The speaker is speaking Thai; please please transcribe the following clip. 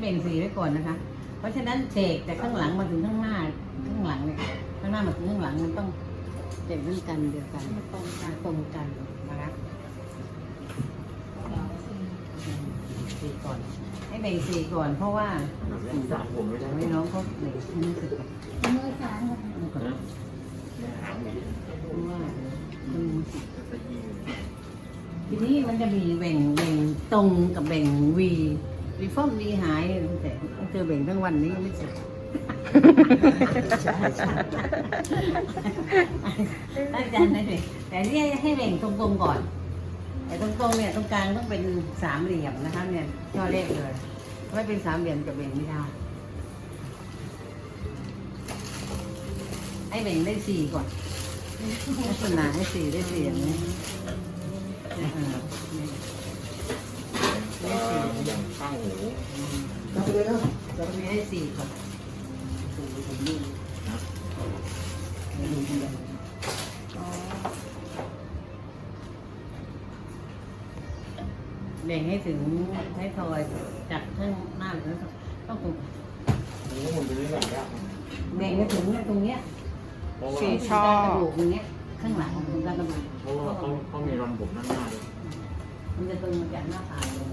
เบ่งสีไว้ก่อนนะคะ เพราะฉะนั้นเฉกจากข้างหลังมาถึงข้างหน้าข้างหลังเนี่ยข้างหน้ามาถึงข้างหลังมันต้องเฉกด้วยกันเดียวกันตรงกันตรงกันนะคะสีก่อน ให้เบ่งสีก่อน เพราะว่าสามผมไม่ได้ไม่น้องเขาเบ่งให้รู้สึกก่อนมือสามค่ะดูก่อนเพราะว่ามันทีนี้มันจะมีเบ่งเบ่งตรงกับเบ่งวี วีฟอมดีหายแต่เจอเบ่งทั้งวันนี้ไม่เสร็จใช่ใช่ตั้งใจนะเด็กแต่เนี่ยให้เบ่งตรงๆก่อน แต่ตรงๆเนี่ยตรงกลางต้องเป็นสามเหลี่ยมนะคะเนี่ยช่อเลขเลยไม่เป็นสามเหลี่ยมจะเบ่งไม่ได้ให้เบ่งได้สี่ก่อนลักษณะให้สี่ได้สี่อย่างนี้อ่าได้สี่ อย่างข้างหู เราไปเลยนะเราไปให้สี่ก่อนสี่ผมดูให้ดูทีเดียวอ๋อแบ่งให้ถึงท้ายทอยจากข้างหน้าถึงต้องตรงนี่ผมจะได้แบบนี้แบ่งให้ถึงตรงเนี้ยเพราะว่าสี่ช่อ กระดูกตรงเนี้ยข้างหลังของการกระดูกเพราะว่าเขาเขามีรอนผมด้านหน้าด้วยมันจะตรงมาจากหน้าผากลง